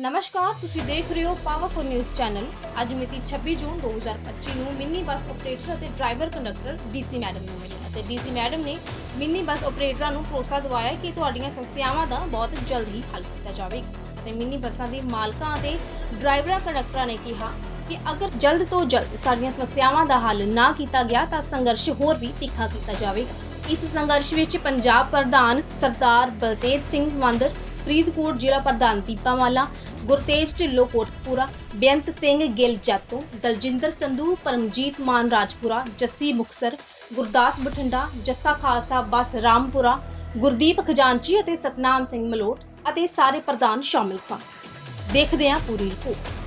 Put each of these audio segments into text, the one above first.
ਨਮਸਕਾਰ, ਤੁਸੀਂ ਦੇਖ ਰਹੇ ਹੋ ਪਾਵਰਫੁਲ ਨਿਊਜ਼ ਚੈਨਲ ਅੱਜ ਮਿਤੀ 26 ਜੂਨ 2025 ਨੂੰ ਮਿੰਨੀ ਬੱਸ ਆਪਰੇਟਰ ਅਤੇ ਡਰਾਈਵਰ ਕੰਡਕਟਰ ਡੀਸੀ ਮੈਡਮ ਨੂੰ ਮਿਲੇ ਅਤੇ ਡੀਸੀ ਮੈਡਮ ਨੇ ਮਿੰਨੀ ਬੱਸ ਆਪਰੇਟਰਾਂ ਨੂੰ ਭਰੋਸਾ ਦਿਵਾਇਆ ਕਿ ਤੁਹਾਡੀਆਂ ਸਮੱਸਿਆਵਾਂ ਦਾ ਬਹੁਤ ਜਲਦ ਹੀ ਹੱਲ ਕੀਤਾ ਜਾਵੇਗਾ। ਅਤੇ ਮਿੰਨੀ ਬੱਸਾਂ ਦੇ ਮਾਲਕਾਂ ਅਤੇ ਡਰਾਈਵਰਾਂ ਕੰਡਕਟਰਾਂ ਨੇ ਕਿਹਾ ਕਿ ਅਗਰ ਜਲਦ ਤੋਂ ਜਲਦ ਸਾਡੀਆਂ ਸਮੱਸਿਆਵਾਂ ਦਾ ਹੱਲ ਨਾ ਕੀਤਾ ਗਿਆ ਤਾਂ ਸੰਘਰਸ਼ ਹੋਰ ਵੀ ਤਿੱਖਾ ਕੀਤਾ ਜਾਵੇਗਾ। ਇਸ ਸੰਘਰਸ਼ ਵਿੱਚ ਪੰਜਾਬ ਪ੍ਰਧਾਨ ਸਰਦਾਰ ਬਲਤੇਜ ਸਿੰਘ ਮੰਦਰ ਫਰੀਦਕੋਟ ਜ਼ਿਲ੍ਹਾ ਪ੍ਰਧਾਨ ਦੀਪਾਵਾਲਾ ਗੁਰਤੇਜ ਢਿੱਲੋਂ ਕੋਟਕਪੂਰਾ, ਬੇਅੰਤ ਸਿੰਘ ਗਿੱਲ ਜਾਤੋਂ, ਦਲਜਿੰਦਰ ਸੰਧੂ, ਪਰਮਜੀਤ ਮਾਨ ਰਾਜਪੁਰਾ, ਜੱਸੀ ਮੁਕਸਰ, ਗੁਰਦਾਸ ਬਠਿੰਡਾ, ਜੱਸਾ ਖਾਲਸਾ ਬਸ ਰਾਮਪੁਰਾ, ਗੁਰਦੀਪ ਖਜ਼ਾਨਚੀ ਅਤੇ ਸਤਨਾਮ ਸਿੰਘ ਮਲੋਟ ਅਤੇ ਸਾਰੇ ਪ੍ਰਧਾਨ ਸ਼ਾਮਿਲ ਸਨ। ਦੇਖਦੇ ਹਾਂ ਪੂਰੀ ਰਿਪੋਰਟ।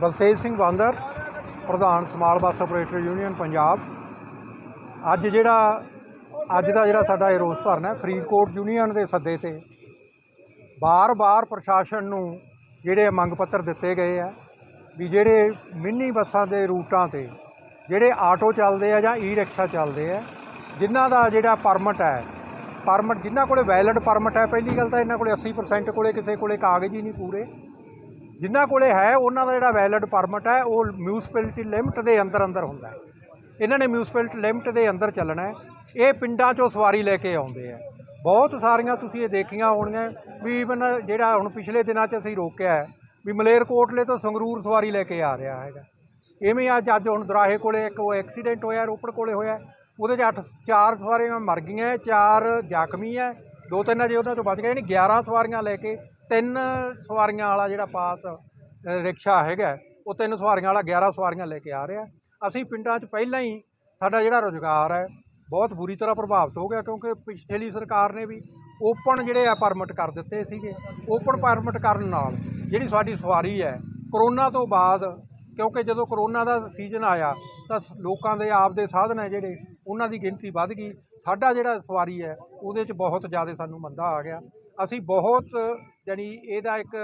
ਬਲਤੇਜ ਸਿੰਘ ਬਾਂਦਰ, ਪ੍ਰਧਾਨ small bus operator union, Punjab. ਅੱਜ ਜਿਹੜਾ ਅੱਜ ਦਾ ਜਿਹੜਾ ਸਾਡਾ ਇਹ ਰੋਸ ਧਰਨਾ ਹੈ, ਫਰੀਦਕੋਟ ਯੂਨੀਅਨ ਦੇ ਸੱਦੇ ਤੇ ਬਾਰ-ਬਾਰ ਪ੍ਰਸ਼ਾਸਨ ਨੂੰ ਜਿਹੜੇ ਮੰਗ ਪੱਤਰ ਦਿੱਤੇ ਗਏ ਆ ਵੀ ਜਿਹੜੇ ਮਿੰਨੀ ਬੱਸਾਂ ਦੇ ਰੂਟਾਂ ਤੇ ਜਿਹੜੇ ਆਟੋ ਚੱਲਦੇ ਆ ਜਾਂ ਈ ਰਿਕਸ਼ਾ ਚੱਲਦੇ ਆ, ਜਿਨ੍ਹਾਂ ਦਾ ਜਿਹੜਾ ਪਰਮਿਟ ਹੈ, ਪਰਮਿਟ ਜਿਨ੍ਹਾਂ ਕੋਲੇ ਵੈਲਿਡ ਪਰਮਿਟ ਹੈ, ਪਹਿਲੀ ਗੱਲ ਤਾਂ ਇਹਨਾਂ ਕੋਲੇ 80% ਕੋਲੇ ਕਿਸੇ ਕੋਲੇ ਕਾਗਜ਼ ਹੀ ਨਹੀਂ ਪੂਰੇ। ਜਿਨ੍ਹਾਂ ਕੋਲੇ ਹੈ, ਉਹਨਾਂ ਦਾ ਜਿਹੜਾ ਵੈਲਿਡ ਪਰਮਿਟ ਹੈ, ਉਹ ਮਿਊਨਿਸਪੈਲਿਟੀ ਲਿਮਟ ਦੇ ਅੰਦਰ ਅੰਦਰ ਹੁੰਦਾ ਹੈ। ਇਹਨਾਂ ਨੇ ਮਿਊਨਿਸਪੈਲਿਟੀ ਲਿਮਟ ਦੇ ਅੰਦਰ ਚੱਲਣਾ ਹੈ। ਇਹ ਪਿੰਡਾਂ 'ਚੋਂ ਸਵਾਰੀ ਲੈ ਕੇ ਆਉਂਦੇ ਆ। ਬਹੁਤ ਸਾਰੀਆਂ ਤੁਸੀਂ ਇਹ ਦੇਖੀਆਂ ਹੋਣੀਆਂ ਵੀ even ਜਿਹੜਾ ਹੁਣ ਪਿਛਲੇ ਦਿਨਾਂ 'ਚ ਅਸੀਂ ਰੋਕਿਆ ਹੈ ਵੀ ਮਲੇਰਕੋਟਲੇ ਤੋਂ ਸੰਗਰੂਰ ਸਵਾਰੀ ਲੈ ਕੇ ਆ ਰਿਹਾ ਹੈਗਾ। ਇਵੇਂ ਅੱਜ ਅੱਜ ਹੁਣ ਦਰਾਹੇ ਕੋਲੇ ਇੱਕ ਉਹ ਐਕਸੀਡੈਂਟ ਹੋਇਆ, ਰੋਪੜ ਕੋਲੇ ਹੋਇਆ। ਉਹਦੇ 'ਚ ਅੱਠ ਚਾਰ ਸਵਾਰੀਆਂ ਮਰ ਗਈਆਂ, ਚਾਰ ਜ਼ਖਮੀ ਹੈ। ਦੋ ਤਿੰਨ ਅਜੇ ਉਹਨਾਂ ਚੋਂ ਬਚ ਗਏ ਨੇ 11 ਸਵਾਰੀਆਂ ਲੈ ਕੇ ਤਿੰਨ ਸਵਾਰੀਆਂ ਵਾਲਾ ਜਿਹੜਾ ਪਾਸ ਰਿਕਸ਼ਾ ਹੈਗਾ, ਉਹ ਤਿੰਨ ਸਵਾਰੀਆਂ ਵਾਲਾ 11 ਸਵਾਰੀਆਂ ਲੈ ਕੇ ਆ ਰਿਹਾ। ਅਸੀਂ ਪਿੰਡਾਂ 'ਚ ਪਹਿਲਾਂ ਹੀ ਸਾਡਾ ਜਿਹੜਾ ਰੁਜ਼ਗਾਰ ਹੈ ਬਹੁਤ ਬੁਰੀ ਤਰ੍ਹਾਂ ਪ੍ਰਭਾਵਿਤ ਹੋ ਗਿਆ ਕਿਉਂਕਿ ਪਿਛਲੀ ਸਰਕਾਰ ਨੇ ਵੀ ਓਪਨ ਜਿਹੜੇ ਆ ਪਰਮਿਟ ਕਰ ਦਿੱਤੇ ਸੀਗੇ। ਓਪਨ ਪਰਮਿਟ ਕਰਨ ਨਾਲ ਜਿਹੜੀ ਸਾਡੀ ਸਵਾਰੀ ਹੈ ਕਰੋਨਾ ਤੋਂ ਬਾਅਦ ਕਿਉਂਕਿ ਜਦੋਂ ਕਰੋਨਾ ਦਾ ਸੀਜ਼ਨ ਆਇਆ ਤਾਂ ਲੋਕਾਂ ਦੇ ਆਪ ਦੇ ਸਾਧਨ ਹੈ ਜਿਹੜੇ, ਉਹਨਾਂ ਦੀ ਗਿਣਤੀ ਵੱਧ ਗਈ। ਸਾਡਾ ਜਿਹੜਾ ਸਵਾਰੀ ਹੈ, ਉਹਦੇ 'ਚ ਬਹੁਤ ਜ਼ਿਆਦਾ ਸਾਨੂੰ ਮੰਦਾ ਆ ਗਿਆ। ਅਸੀਂ ਬਹੁਤ ਯਾਨੀ ਇਹਦਾ ਇੱਕ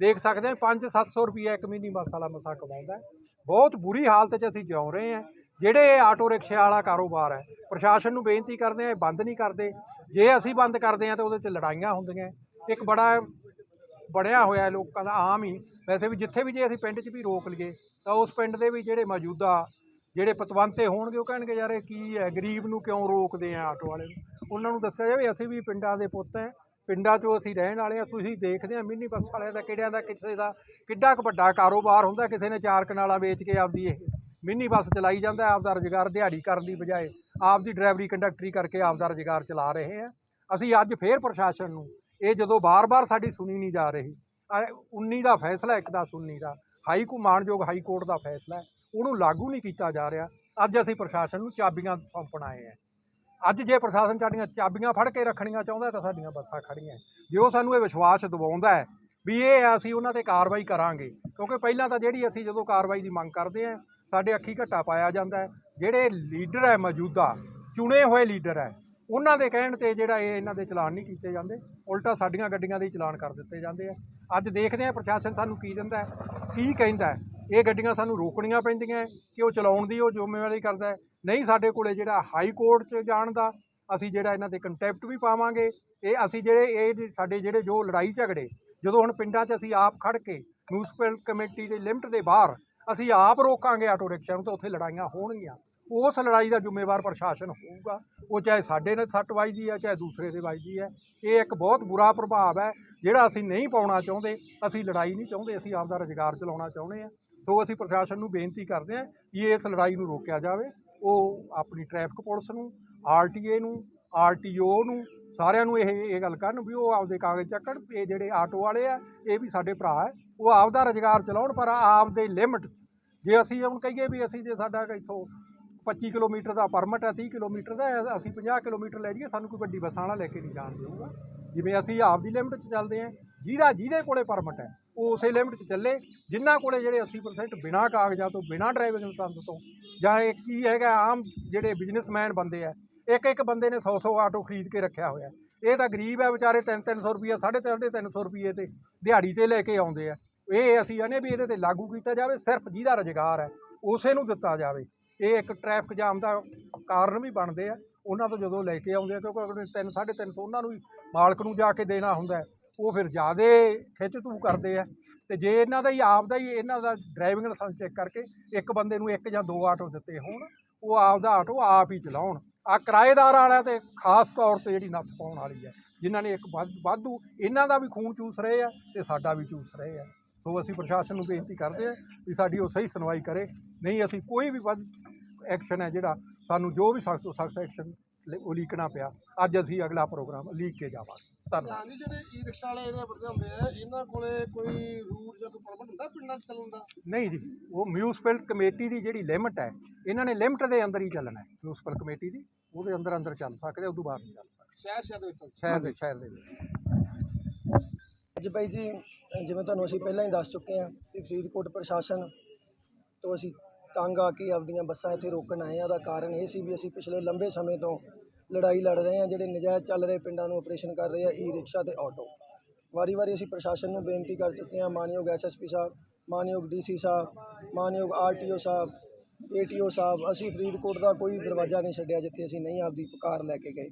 ਦੇਖ ਸਕਦੇ ਹਾਂ 5-700 ਰੁਪਈਆ ਇੱਕ ਮਹੀਨੀ ਬੱਸ ਵਾਲਾ ਮਸਾ ਕਮਾਉਂਦਾ ਬਹੁਤ ਬੁਰੀ ਹਾਲਤ 'ਚ ਅਸੀਂ ਜਿਉ ਰਹੇ ਹਾਂ। ਜਿਹੜੇ ਆਟੋ ਰਿਕਸ਼ੇ ਵਾਲਾ ਕਾਰੋਬਾਰ ਹੈ, ਪ੍ਰਸ਼ਾਸਨ ਨੂੰ ਬੇਨਤੀ ਕਰਦੇ ਆ ਇਹ ਬੰਦ ਨਹੀਂ ਕਰਦੇ। ਜੇ ਅਸੀਂ ਬੰਦ ਕਰਦੇ ਆ ਤਾਂ ਉਹਦੇ 'ਚ ਲੜਾਈਆਂ ਹੁੰਦੀਆਂ। ਇੱਕ ਬੜਾ ਬਣਿਆ ਹੋਇਆ ਲੋਕਾਂ ਦਾ ਆਮ ਹੀ। ਵੈਸੇ ਵੀ ਜਿੱਥੇ ਵੀ ਜੇ ਅਸੀਂ ਪਿੰਡ 'ਚ ਵੀ ਰੋਕ ਲਈਏ, ਤਾਂ ਉਸ ਪਿੰਡ ਦੇ ਵੀ ਜਿਹੜੇ ਮੌਜੂਦਾ ਜਿਹੜੇ ਪਤਵੰਤੇ ਹੋਣਗੇ, ਉਹ ਕਹਿਣਗੇ, ਯਾਰ ਇਹ ਕੀ ਹੈ? ਗਰੀਬ ਨੂੰ ਕਿਉਂ ਰੋਕਦੇ ਆ ਆਟੋ ਵਾਲੇ ਨੂੰ? ਉਹਨਾਂ ਨੂੰ ਦੱਸਿਆ ਜਾਵੇ, ਅਸੀਂ ਵੀ ਪਿੰਡਾਂ ਦੇ ਪੁੱਤ ਹੈ। ਪਿੰਡਾਂ 'ਚੋਂ ਅਸੀਂ ਰਹਿਣ ਵਾਲੇ ਆ ਤੁਸੀਂ ਦੇਖਦੇ ਆ ਮਿੰਨੀ ਬੱਸ ਵਾਲਿਆਂ ਦਾ, ਕਿਹੜਿਆਂ ਦਾ ਕਿਸੇ ਦਾ, ਕਿੱਡਾ ਕੁ ਵੱਡਾ ਕਾਰੋਬਾਰ ਹੁੰਦਾ, ਕਿਸੇ ਨੇ ਚਾਰ ਕਨਾਲਾਂ ਵੇਚ ਕੇ ਆਪਦੀ ਇਹ ਮਿੰਨੀ ਬੱਸ ਚਲਾਈ ਜਾਂਦਾ, ਆਪਦਾ ਰੁਜ਼ਗਾਰ ਦਿਹਾੜੀ ਕਰਨ ਦੀ ਬਜਾਏ ਆਪਦੀ ਡਰਾਈਵਰੀ ਕੰਡਕਟਰੀ ਕਰਕੇ ਆਪਦਾ ਰੁਜ਼ਗਾਰ ਚਲਾ ਰਹੇ ਆ। ਅਸੀਂ ਅੱਜ ਫੇਰ ਪ੍ਰਸ਼ਾਸਨ ਨੂੰ ਇਹ ਜਦੋਂ ਬਾਰ-ਬਾਰ ਸਾਡੀ ਸੁਣੀ ਨਹੀਂ ਜਾ ਰਹੀ ਆਹ 19 ਦਾ ਫੈਸਲਾ, ਇੱਕ ਦਾ 19 ਦਾ, ਹਾਈ ਕੋ, ਮਾਨਯੋਗ ਹਾਈ ਕੋਰਟ ਦਾ ਫੈਸਲਾ ਉਹਨੂੰ ਲਾਗੂ ਨਹੀਂ ਕੀਤਾ ਜਾ ਰਿਹਾ। ਅੱਜ ਅਸੀਂ ਪ੍ਰਸ਼ਾਸਨ ਨੂੰ ਚਾਬੀਆਂ ਸੌਂਪਣ ਆਏ ਆ। ਅੱਜ ਜੇ ਪ੍ਰਸ਼ਾਸਨ ਸਾਡੀਆਂ ਚਾਬੀਆਂ ਫੜ ਕੇ ਰੱਖਣੀਆਂ ਚਾਹੁੰਦਾ ਤਾਂ ਸਾਡੀਆਂ ਬੱਸਾਂ ਖੜੀਆਂ ਜੇ ਉਹ ਸਾਨੂੰ ਇਹ ਵਿਸ਼ਵਾਸ ਦਿਵਾਉਂਦਾ ਹੈ ਵੀ ਇਹ ਹੈ, ਅਸੀਂ ਉਹਨਾਂ ਤੇ ਕਾਰਵਾਈ ਕਰਾਂਗੇ, ਕਿਉਂਕਿ ਪਹਿਲਾਂ ਤਾਂ ਜਿਹੜੀ ਅਸੀਂ ਜਦੋਂ ਕਾਰਵਾਈ ਦੀ ਮੰਗ ਕਰਦੇ ਆ ਸਾਡੇ ਅੱਖੀ ਘੱਟਾ ਪਾਇਆ ਜਾਂਦਾ ਹੈ। ਜਿਹੜੇ ਲੀਡਰ ਹੈ ਮੌਜੂਦਾ, ਚੁਣੇ ਹੋਏ ਲੀਡਰ ਹੈ, ਉਹਨਾਂ ਦੇ ਕਹਿਣ ਤੇ ਜਿਹੜਾ ਇਹ ਇਹਨਾਂ ਦੇ ਚਲਾਨ ਨਹੀਂ ਕੀਤੇ ਜਾਂਦੇ, ਉਲਟਾ ਸਾਡੀਆਂ ਗੱਡੀਆਂ ਦੇ ਚਲਾਨ ਕਰ ਦਿੱਤੇ ਜਾਂਦੇ ਆ। ਅੱਜ ਦੇਖਦੇ ਆ ਪ੍ਰਸ਼ਾਸਨ ਸਾਨੂੰ ਕੀ ਦਿੰਦਾ ਕੀ ਕਹਿੰਦਾ ਇਹ ਗੱਡੀਆਂ ਸਾਨੂੰ ਰੋਕਣੀਆਂ ਪੈਂਦੀਆਂ ਕਿ ਉਹ ਚਲਾਉਣ ਦੀ ਉਹ ਜ਼ਿੰਮੇਵਾਰੀ ਕਰਦਾ ਨਹੀਂ, ਸਾਡੇ ਕੋਲੇ ਜਿਹੜਾ ਹਾਈ ਕੋਰਟ 'ਚ ਜਾਣ ਦਾ, ਅਸੀਂ ਜਿਹੜਾ ਇਹਨਾਂ ਦੇ ਕੰਟੈਪਟ ਵੀ ਪਾਵਾਂਗੇ। ਇਹ ਅਸੀਂ ਜਿਹੜੇ, ਇਹ ਸਾਡੇ ਜਿਹੜੇ ਜੋ ਲੜਾਈ ਝਗੜੇ, ਜਦੋਂ ਹੁਣ ਪਿੰਡਾਂ 'ਚ ਅਸੀਂ ਆਪ ਖੜ ਕੇ ਮਿਊਨਿਸਪਲ ਕਮੇਟੀ ਦੇ ਲਿਮਟ ਦੇ ਬਾਹਰ ਅਸੀਂ ਆਪ ਰੋਕਾਂਗੇ ਆਟੋ ਰਿਕਸ਼ਾ ਨੂੰ ਤਾਂ ਉੱਥੇ ਲੜਾਈਆਂ ਹੋਣਗੀਆਂ। ਉਸ ਲੜਾਈ ਦਾ ਜ਼ਿੰਮੇਵਾਰ ਪ੍ਰਸ਼ਾਸਨ ਹੋਊਗਾ। ਉਹ ਚਾਹੇ ਸਾਡੇ ਨਾਲ ਸੱਟ ਵੱਜਦੀ ਹੈ, ਚਾਹੇ ਦੂਸਰੇ ਦੇ ਵੱਜਦੀ ਹੈ। ਇਹ ਇੱਕ ਬਹੁਤ ਬੁਰਾ ਪ੍ਰਭਾਵ ਹੈ, ਜਿਹੜਾ ਅਸੀਂ ਨਹੀਂ ਪਾਉਣਾ ਚਾਹੁੰਦੇ। ਅਸੀਂ ਲੜਾਈ ਨਹੀਂ ਚਾਹੁੰਦੇ, ਅਸੀਂ ਆਪਦਾ ਰੁਜ਼ਗਾਰ ਚਲਾਉਣਾ ਚਾਹੁੰਦੇ ਹਾਂ। ਸੋ ਅਸੀਂ ਪ੍ਰਸ਼ਾਸਨ ਨੂੰ ਬੇਨਤੀ ਕਰਦੇ ਹਾਂ ਕਿ ਇਸ ਲੜਾਈ ਨੂੰ ਰੋਕਿਆ ਜਾਵੇ। ਉਹ ਆਪਣੀ ਟ੍ਰੈਫਿਕ ਪੁਲਿਸ ਨੂੰ ਆਰਟੀਏ ਨੂੰ ਆਰਟੀਓ ਨੂੰ ਸਾਰਿਆਂ ਨੂੰ ਇਹ ਇਹ ਗੱਲ ਕਰਨ ਵੀ ਉਹ ਆਪਦੇ ਕਾਗਜ਼ ਚੱਕਣ, ਇਹ ਜਿਹੜੇ ਆਟੋ ਵਾਲੇ ਆ, ਇਹ ਵੀ ਸਾਡੇ ਭਰਾ ਹੈ ਉਹ ਆਪਦਾ ਰੁਜ਼ਗਾਰ ਚਲਾਉਣ, ਪਰ ਆਪਦੇ ਲਿਮਟ ਜੇ ਅਸੀਂ ਹੁਣ ਕਹੀਏ ਵੀ ਅਸੀਂ ਜੇ ਸਾਡਾ ਇੱਥੋਂ 25 ਕਿਲੋਮੀਟਰ ਦਾ ਪਰਮਿਟ ਹੈ 30 ਕਿਲੋਮੀਟਰ ਦਾ ਅਸੀਂ 50 ਕਿਲੋਮੀਟਰ ਲੈ ਜਾਈਏ, ਸਾਨੂੰ ਕੋਈ ਵੱਡੀ ਬੱਸਾਂ ਵਾਲਾ ਲੈ ਕੇ ਨਹੀਂ ਜਾਣ ਦੇਊਗਾ। ਜਿਵੇਂ ਅਸੀਂ ਆਪਦੀ ਲਿਮਟ 'ਚ ਚੱਲਦੇ ਹਾਂ ਜਿਹਦਾ ਜਿਹਦੇ ਕੋਲੇ ਪਰਮਿਟ ਹੈ ਉਹ ਉਸੇ ਲਿਮਟ 'ਚ ਚੱਲੇ ਜਿਨ੍ਹਾਂ ਕੋਲੇ ਜਿਹੜੇ 80% ਬਿਨਾਂ ਕਾਗਜ਼ਾਂ ਤੋਂ, ਬਿਨਾਂ ਡਰਾਈਵਿੰਗ ਲਾਇਸੈਂਸ ਤੋਂ, ਜਾਂ ਇਹ ਕੀ ਹੈਗਾ, ਆਮ ਜਿਹੜੇ ਬਿਜ਼ਨਸਮੈਨ ਬੰਦੇ ਆ ਇੱਕ ਇੱਕ ਬੰਦੇ ਨੇ 100 100 ਆਟੋ ਖਰੀਦ ਕੇ ਰੱਖਿਆ ਹੋਇਆ। ਇਹ ਤਾਂ ਗਰੀਬ ਹੈ ਵਿਚਾਰੇ 3 300 ਰੁਪਏ 350 350 ਰੁਪਏ ਤੇ ਦਿਹਾੜੀ ਤੇ ਲੈ ਕੇ ਆਉਂਦੇ ਆ। ਇਹ ਅਸੀਂ ਕਹਿੰਦੇ ਵੀ ਇਹਦੇ ਤੇ ਲਾਗੂ ਕੀਤਾ ਜਾਵੇ, ਸਿਰਫ ਜਿਹਦਾ ਰੁਜ਼ਗਾਰ ਹੈ, ਉਸੇ ਨੂੰ ਦਿੱਤਾ ਜਾਵੇ। ਇਹ ਇੱਕ ਟ੍ਰੈਫਿਕ ਜਾਮ ਦਾ ਕਾਰਨ ਵੀ ਬਣਦੇ ਆ। ਉਹਨਾਂ ਤੋਂ ਜਦੋਂ ਲੈ ਕੇ ਆਉਂਦੇ ਆ, ਕਿਉਂਕਿ ਅਗਲੇ ਤਿੰਨ, ਸਾਢੇ ਤਿੰਨ ਸੌ ਉਹਨਾਂ ਨੂੰ ਵੀ ਮਾਲਕ ਨੂੰ ਜਾ ਕੇ ਦੇਣਾ ਹੁੰਦਾ ਉਹ ਫਿਰ ਜ਼ਿਆਦੇ ਖਿੱਚ ਤੂ ਕਰਦੇ ਆ। ਤੇ ਜੇ ਇਹਨਾਂ ਦਾ ਹੀ, ਆਪ ਦਾ ਹੀ, ਇਹਨਾਂ ਦਾ ਡਰਾਈਵਿੰਗ ਲਾਇਸੈਂਸ ਚੈੱਕ ਕਰਕੇ ਇੱਕ ਬੰਦੇ ਨੂੰ ਇੱਕ ਜਾਂ ਦੋ ਆਟੋ ਦਿੱਤੇ ਹੋਣ, ਉਹ ਆਪ ਦਾ ਆਟੋ ਆਪ ਹੀ ਚਲਾਉਣ। ਆ ਕਿਰਾਏਦਾਰ ਵਾਲਿਆਂ ਤੇ ਖਾਸ ਤੌਰ ਤੇ ਜਿਹੜੀ ਨੱਥ ਪਾਉਣ ਵਾਲੀ ਹੈ ਜਿਨ੍ਹਾਂ ਨੇ ਇੱਕ ਵਾਧ- ਇਹਨਾਂ ਦਾ ਵੀ ਖੂਨ ਚੂਸ ਰਹੇ ਆ ਤੇ ਸਾਡਾ ਵੀ ਚੂਸ ਰਹੇ ਆ। ਸੋ ਅਸੀਂ ਪ੍ਰਸ਼ਾਸਨ ਨੂੰ ਬੇਨਤੀ ਕਰਦੇ ਆ ਵੀ ਸਾਡੀ ਉਹ ਸਹੀ ਸੁਣਵਾਈ ਕਰੇ। ਨਹੀਂ ਅਸੀਂ ਕੋਈ ਵੀ ਵੱਧ ਐਕਸ਼ਨ ਹੈ ਜਿਹੜਾ ਸਾਨੂੰ ਜੋ ਵੀ ਸਖਤ ਤੋਂ ਸਖਤ ਐਕਸ਼ਨ ਉਲੀਕਣਾ ਪਿਆ। ਅੱਜ ਅਸੀਂ ਅਗਲਾ ਪ੍ਰੋਗਰਾਮ ਲੀਕ ਕੇ ਜਾਵਾਂਗੇ। ਧੰਨਵਾਦ। ਜਿਹੜੇ ਈ ਰਿਕਸ਼ਾ ਵਾਲੇ ਜਿਹੜੇ ਬੰਦੇ ਹੁੰਦੇ ਆ ਇਹਨਾਂ ਕੋਲੇ ਕੋਈ ਰੂਟ ਜਾਂ ਕੋਈ ਪਰਮਿਟ ਹੁੰਦਾ ਪਿੰਡਾਂ 'ਚ ਚੱਲਣ ਦਾ? ਨਹੀਂ ਜੀ ਉਹ ਮਿਊਨਿਸਪਲ ਕਮੇਟੀ ਦੀ ਜਿਹੜੀ ਲਿਮਟ ਹੈ ਇਹਨਾਂ ਨੇ ਲਿਮਟ ਦੇ ਅੰਦਰ ਹੀ ਚੱਲਣਾ ਹੈ ਮਿਊਨਿਸਪਲ ਕਮੇਟੀ ਦੀ। ਉਹਦੇ ਅੰਦਰ ਅੰਦਰ ਚੱਲ ਸਕਦੇ ਉਦੋਂ ਬਾਹਰ ਨਹੀਂ ਚੱਲ ਸਕਦੇ। ਸ਼ਹਿਰ ਸ਼ਹਿਰ ਦੇ ਵਿੱਚ ਸ਼ਹਿਰ ਦੇ ਸ਼ਹਿਰ ਦੇ ਵਿੱਚ। ਅੱਜ ਬਾਈ ਜੀ ਜਿਵੇਂ ਤੁਹਾਨੂੰ ਅਸੀਂ ਪਹਿਲਾਂ ਹੀ ਦੱਸ ਚੁੱਕੇ ਹਾਂ ਕਿ ਫਰੀਦਕੋਟ ਪ੍ਰਸ਼ਾਸਨ ਤੋਂ ਅਸੀਂ ਤੰਗ ਆ ਕੇ ਆਪਦੀਆਂ ਬੱਸਾਂ ਇੱਥੇ ਰੋਕਣ ਆਏ ਆ ਦਾ ਕਾਰਨ ਇਹ ਸੀ ਵੀ ਅਸੀਂ ਪਿਛਲੇ ਲੰਬੇ ਸਮੇਂ ਤੋਂ ਲੜਾਈ ਲੜ ਰਹੇ ਹਾਂ ਜਿਹੜੇ ਨਜਾਇਜ਼ ਚੱਲ ਰਹੇ ਪਿੰਡਾਂ ਨੂੰ ਆਪਰੇਸ਼ਨ ਕਰ ਰਹੇ ਆ ਈ ਰਿਕਸ਼ਾ ਤੇ ਆਟੋ ਵਾਰੀ-ਵਾਰੀ ਅਸੀਂ ਪ੍ਰਸ਼ਾਸਨ ਨੂੰ ਬੇਨਤੀ ਕਰ ਚੁੱਕੇ ਹਾਂ ਮਾਨਯੋਗ ਐਸਐਸਪੀ ਸਾਹਿਬ ਮਾਨਯੋਗ ਡੀਸੀ ਸਾਹਿਬ ਮਾਨਯੋਗ ਆਰਟੀਓ ਸਾਹਿਬ ਏਟੀਓ ਸਾਹਿਬ, ਅਸੀਂ ਫਰੀਦਕੋਟ ਦਾ ਕੋਈ ਦਰਵਾਜ਼ਾ ਨਹੀਂ ਛੱਡਿਆ ਜਿੱਥੇ ਅਸੀਂ ਨਹੀਂ ਆਪਦੀ ਪੁਕਾਰ ਲੈ ਕੇ ਗਏ।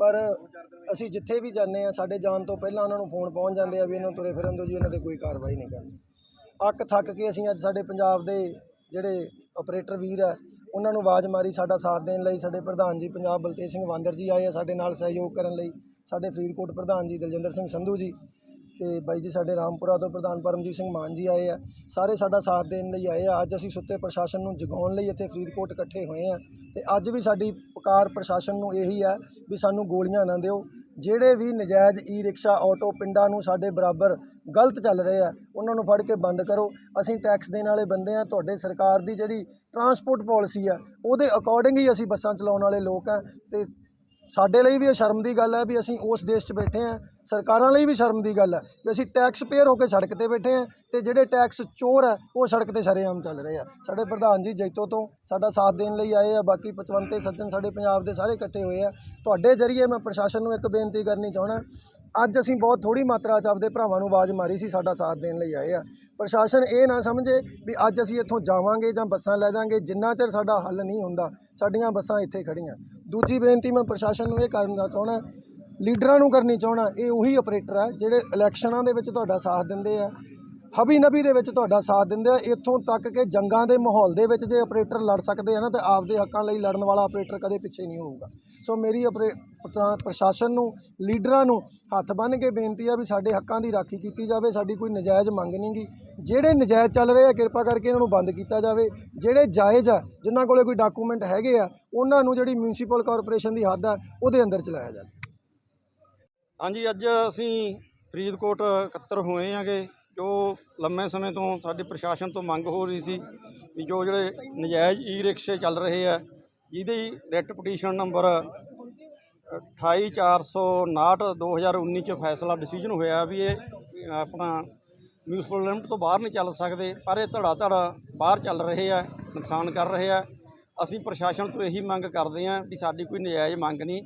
ਪਰ ਅਸੀਂ ਜਿੱਥੇ ਵੀ ਜਾਂਦੇ ਆ ਸਾਡੇ ਜਾਣ ਤੋਂ ਪਹਿਲਾਂ ਉਹਨਾਂ ਨੂੰ ਫੋਨ ਪਹੁੰਚ ਜਾਂਦੇ ਆ ਵੀ ਇਹਨਾਂ ਨੂੰ ਤੁਰੇ ਫਿਰਨ ਦਿਓ ਜੀ, ਇਹਨਾਂ ਤੇ ਕੋਈ ਕਾਰਵਾਈ ਨਹੀਂ ਕਰਨੀ। ਅੱਕ ਥੱਕ ਕੇ ਅਸੀਂ ਅੱਜ ਸਾਡੇ ਪੰਜਾਬ ਦੇ ਜਿਹੜੇ ਆਪਰੇਟਰ ਵੀਰ ਆ, ਉਹਨਾਂ ਨੂੰ ਆਵਾਜ਼ ਮਾਰੀ ਸਾਡਾ ਸਾਥ ਦੇਣ ਲਈ, ਸਾਡੇ ਪ੍ਰਧਾਨ ਜੀ ਪੰਜਾਬ ਬਲਤੇਜ ਸਿੰਘ ਵਾਂਦਰ ਜੀ ਆਏ ਆ ਸਾਡੇ ਨਾਲ ਸਹਿਯੋਗ ਕਰਨ ਲਈ, ਸਾਡੇ ਫਰੀਦਕੋਟ ਪ੍ਰਧਾਨ ਜੀ ਦਲਜਿੰਦਰ ਸਿੰਘ ਸੰਧੂ ਜੀ। ਤੇ ਬਾਈ ਜੀ ਸਾਡੇ ਰਾਮਪੁਰਾ ਤੋਂ ਪ੍ਰਧਾਨ ਪਰਮਜੀਤ ਸਿੰਘ ਮਾਨ ਜੀ ਆਏ ਆ। ਸਾਰੇ ਸਾਡਾ ਸਾਥ ਦੇਣ ਲਈ ਆਏ ਆ। ਅੱਜ ਅਸੀਂ ਸੁੱਤੇ ਪ੍ਰਸ਼ਾਸਨ ਨੂੰ ਜਗਾਉਣ ਲਈ ਇੱਥੇ ਫਰੀਦਕੋਟ ਇਕੱਠੇ ਹੋਏ ਆ ਤੇ ਅੱਜ ਵੀ ਸਾਡੀ ਪੁਕਾਰ ਪ੍ਰਸ਼ਾਸਨ ਨੂੰ ਇਹੀ ਹੈ ਵੀ ਸਾਨੂੰ ਗੋਲੀਆਂ ਨਾ ਦਿਓ। ਜਿਹੜੇ ਵੀ ਨਜਾਇਜ਼ ਈ ਰਿਕਸ਼ਾ ਆਟੋ ਪਿੰਡਾਂ ਨੂੰ ਸਾਡੇ ਬਰਾਬਰ ਗਲਤ ਚੱਲ ਰਹੇ ਆ, ਉਹਨਾਂ ਨੂੰ ਫੜ ਕੇ ਬੰਦ ਕਰੋ। ਅਸੀਂ ਟੈਕਸ ਦੇਣ ਵਾਲੇ ਬੰਦੇ ਆ, ਤੁਹਾਡੇ ਸਰਕਾਰ ਦੀ ਜਿਹੜੀ ਟਰਾਂਸਪੋਰਟ ਪਾਲਿਸੀ ਆ, ਉਹਦੇ ਅਕੋਰਡਿੰਗ ਹੀ ਅਸੀਂ ਬੱਸਾਂ ਚਲਾਉਣ ਵਾਲੇ ਲੋਕ ਆ ਤੇ ਸਾਡੇ ਲਈ ਵੀ ਇਹ ਸ਼ਰਮ ਦੀ ਗੱਲ ਹੈ ਵੀ ਅਸੀਂ ਉਸ ਦੇਸ਼ 'ਚ ਬੈਠੇ ਆ ਸਰਕਾਰਾਂ ਲਈ ਵੀ ਸ਼ਰਮ ਦੀ ਗੱਲ ਹੈ ਵੀ ਅਸੀਂ ਟੈਕਸ ਪੇਅਰ ਹੋ ਕੇ ਸੜਕ ਤੇ ਬੈਠੇ ਆ ਤੇ ਜਿਹੜੇ ਟੈਕਸ ਚੋਰ ਆ ਉਹ ਸੜਕ ਤੇ ਸ਼ਰੇਆਮ ਚੱਲ ਰਹੇ ਆ। ਸਾਡੇ ਪ੍ਰਧਾਨ ਜੀ ਜੈਤੋ ਤੋਂ ਸਾਡਾ ਸਾਥ ਦੇਣ ਲਈ ਆਏ ਆ, ਬਾਕੀ ਪਚਵੰਤੇ ਸੱਜਣ ਸਾਡੇ ਪੰਜਾਬ ਦੇ ਸਾਰੇ ਇਕੱਠੇ ਹੋਏ ਆ। ਤੁਹਾਡੇ ਜ਼ਰੀਏ ਮੈਂ ਪ੍ਰਸ਼ਾਸਨ ਨੂੰ ਇੱਕ ਬੇਨਤੀ ਕਰਨੀ ਚਾਹਣਾ ਅੱਜ ਅਸੀਂ ਬਹੁਤ ਥੋੜੀ ਮਾਤਰਾ 'ਚ ਆਪਦੇ ਭਰਾਵਾਂ ਨੂੰ ਆਵਾਜ਼ ਮਾਰੀ ਸੀ ਸਾਡਾ ਸਾਥ ਦੇਣ ਲਈ ਆਏ ਆ। ਪ੍ਰਸ਼ਾਸਨ ਇਹ ਨਾ ਸਮਝੇ ਵੀ ਅੱਜ ਅਸੀਂ ਇੱਥੋਂ ਜਾਵਾਂਗੇ ਜਾਂ ਬੱਸਾਂ ਲੈ ਜਾਾਂਗੇ ਜਿੰਨਾ ਚਿਰ ਸਾਡਾ ਹੱਲ ਨਹੀਂ ਹੁੰਦਾ, ਸਾਡੀਆਂ ਬੱਸਾਂ ਇੱਥੇ ਖੜੀਆਂ ਦੂਜੀ ਬੇਨਤੀ ਮੈਂ ਪ੍ਰਸ਼ਾਸਨ ਨੂੰ ਇਹ ਕਰਨਾ ਚਾਹਣਾ ਲੀਡਰਾਂ ਨੂੰ ਕਰਨੀ ਚਾਹਣਾ ਇਹ ਉਹੀ ਆਪਰੇਟਰ ਆ ਜਿਹੜੇ ਇਲੈਕਸ਼ਨਾਂ ਦੇ ਵਿੱਚ ਤੁਹਾਡਾ ਸਾਥ ਦਿੰਦੇ ਆ। ਹਬੀ ਨਬੀ ਦੇ ਵਿੱਚ ਤੁਹਾਡਾ ਸਾਥ ਦਿੰਦੇ ਆ। ਇੱਥੋਂ ਤੱਕ ਕਿ ਜੰਗਾਂ ਦੇ ਮਾਹੌਲ ਦੇ ਵਿੱਚ ਜੇ ਆਪਰੇਟਰ ਲੜ ਸਕਦੇ ਆ ਨਾ, ਤੇ ਆਪਦੇ ਹੱਕਾਂ ਲਈ ਲੜਨ ਵਾਲਾ ਆਪਰੇਟਰ ਕਦੇ ਪਿੱਛੇ ਨਹੀਂ ਹੋਊਗਾ। ਸੋ ਮੇਰੀ ਆਪਰੇ ਪ੍ਰਸ਼ਾਸਨ ਨੂੰ, ਲੀਡਰਾਂ ਨੂੰ ਹੱਥ ਬੰਨ੍ਹ ਕੇ ਬੇਨਤੀ ਆ ਵੀ ਸਾਡੇ ਹੱਕਾਂ ਦੀ ਰਾਖੀ ਕੀਤੀ ਜਾਵੇ, ਸਾਡੀ ਕੋਈ ਨਜਾਇਜ਼ ਮੰਗ ਨਹੀਂਗੀ ਜਿਹੜੇ ਨਜਾਇਜ਼ ਚੱਲ ਰਹੇ ਆ, ਕਿਰਪਾ ਕਰਕੇ ਇਹਨਾਂ ਨੂੰ ਬੰਦ ਕੀਤਾ ਜਾਵੇ। ਜਿਹੜੇ ਜਾਇਜ਼ ਆ, ਜਿਨ੍ਹਾਂ ਕੋਲੇ ਕੋਈ ਡਾਕੂਮੈਂਟ ਹੈਗੇ ਆ, ਉਹਨਾਂ ਨੂੰ ਜਿਹੜੀ ਮਿਊਨਿਸਪਲ ਕਾਰਪੋਰੇਸ਼ਨ ਦੀ ਹੱਦ ਆ, ਉਹਦੇ ਅੰਦਰ ਚਲਾਇਆ ਜਾਵੇ। ਹਾਂਜੀ, ਅੱਜ ਅਸੀਂ ਫਰੀਦਕੋਟ ਇਕੱਤਰ ਹੋਏ ਆਂਗੇ ਜੋ ਲੰਮੇ ਸਮੇਂ ਤੋਂ ਸਾਡੇ ਪ੍ਰਸ਼ਾਸਨ ਤੋਂ ਮੰਗ ਹੋ ਰਹੀ ਸੀ ਵੀ ਜੋ ਜਿਹੜੇ ਨਜਾਇਜ਼ ਈ ਰਿਕਸ਼ੇ ਚੱਲ ਰਹੇ ਆ, ਜਿਹਦੀ ਰਿਟ ਪਟੀਸ਼ਨ ਨੰਬਰ 28459 2019 ਚ ਫੈਸਲਾ ਡਿਸੀਜਨ ਹੋਇਆ ਵੀ ਇਹ ਆਪਣਾ ਮਿਊਨਿਸਪਲ ਲਿਮਟ ਤੋਂ ਬਾਹਰ ਨਹੀਂ ਚੱਲ ਸਕਦੇ, ਪਰ ਇਹ ਧੜਾ ਧੜਾ ਬਾਹਰ ਚੱਲ ਰਹੇ ਆ, ਨੁਕਸਾਨ ਕਰ ਰਹੇ ਆ। ਅਸੀਂ ਪ੍ਰਸ਼ਾਸਨ ਤੋਂ ਇਹੀ ਮੰਗ ਕਰਦੇ ਆ ਵੀ ਸਾਡੀ ਕੋਈ ਨਜਾਇਜ਼ ਮੰਗ ਨਹੀਂ।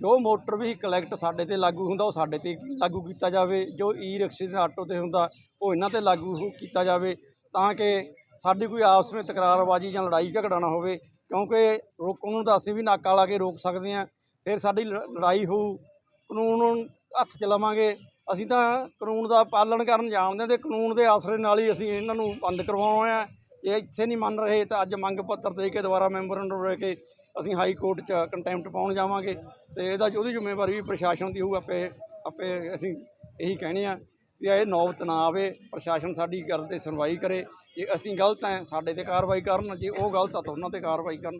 ਜੋ ਮੋਟਰ ਵਹੀਕਲ ਐਕਟ ਸਾਡੇ ਤੇ ਲਾਗੂ ਹੁੰਦਾ, ਉਹ ਸਾਡੇ ਤੇ ਲਾਗੂ ਕੀਤਾ ਜਾਵੇ। ਜੋ ਈ ਰਿਕਸ਼ੇ ਦੇ ਆਟੋ ਤੇ ਹੁੰਦਾ ਉਹ ਇਹਨਾਂ ਤੇ ਲਾਗੂ ਹੋ- ਕੀਤਾ ਜਾਵੇ ਤਾਂ ਕਿ ਸਾਡੀ ਕੋਈ ਆਪਸ ਵਿੱਚ ਤਕਰਾਰਬਾਜ਼ੀ ਜਾਂ ਲੜਾਈ ਝਗੜਾ ਨਾ ਹੋਵੇ, ਕਿਉਂਕਿ ਰੋਕਣ ਨੂੰ ਤਾਂ ਅਸੀਂ ਵੀ ਨਾਕਾ ਲਾ ਕੇ ਰੋਕ ਸਕਦੇ ਹਾਂ, ਫਿਰ ਸਾਡੀ ਲ- ਲੜਾਈ ਹੋਊ, ਕਾਨੂੰਨ ਹੱਥ ਚ ਲਵਾਂਗੇ, ਅਸੀਂ ਤਾਂ ਕਾਨੂੰਨ ਦਾ ਪਾਲਣ ਕਰਨ ਜਾਣਦੇ ਹਾਂ ਤੇ ਕਾਨੂੰਨ ਦੇ ਆਸਰੇ ਨਾਲ ਹੀ ਅਸੀਂ ਇਹਨਾਂ ਨੂੰ ਬੰਦ ਕਰਵਾਉਣਾ ਹੈ। ਜੇ ਇੱਥੇ ਨਹੀਂ ਮੰਨ ਰਹੇ ਤਾਂ ਅੱਜ ਮੰਗ ਪੱਤਰ ਦੇ ਕੇ ਦੁਬਾਰਾ ਮੈਂਬਰਾਂ ਨੂੰ ਲੈ ਕੇ ਅਸੀਂ ਹਾਈ ਕੋਰਟ 'ਚ ਕੰਟੈਂਪਟ ਪਾਉਣ ਜਾਵਾਂਗੇ ਤੇ ਇਹਦਾ ਉਹਦੀ ਜ਼ਿੰਮੇਵਾਰੀ ਵੀ ਪ੍ਰਸ਼ਾਸਨ ਦੀ ਹੋਊ, ਆਪੇ ਆਪੇ ਅਸੀਂ ਇਹੀ ਕਹਿੰਦੇ ਆ ਵੀ ਇਹ ਨੌਬਤ ਨਾ ਆਵੇ, ਪ੍ਰਸ਼ਾਸਨ ਸਾਡੀ ਗੱਲ ਤੇ ਸੁਣਵਾਈ ਕਰੇ। ਜੇ ਅਸੀਂ ਗਲਤ ਹੈ, ਸਾਡੇ ਤੇ ਕਾਰਵਾਈ ਕਰਨ, ਜੇ ਉਹ ਗਲਤ ਆ ਤਾਂ ਉਹਨਾਂ ਤੇ ਕਾਰਵਾਈ ਕਰਨ।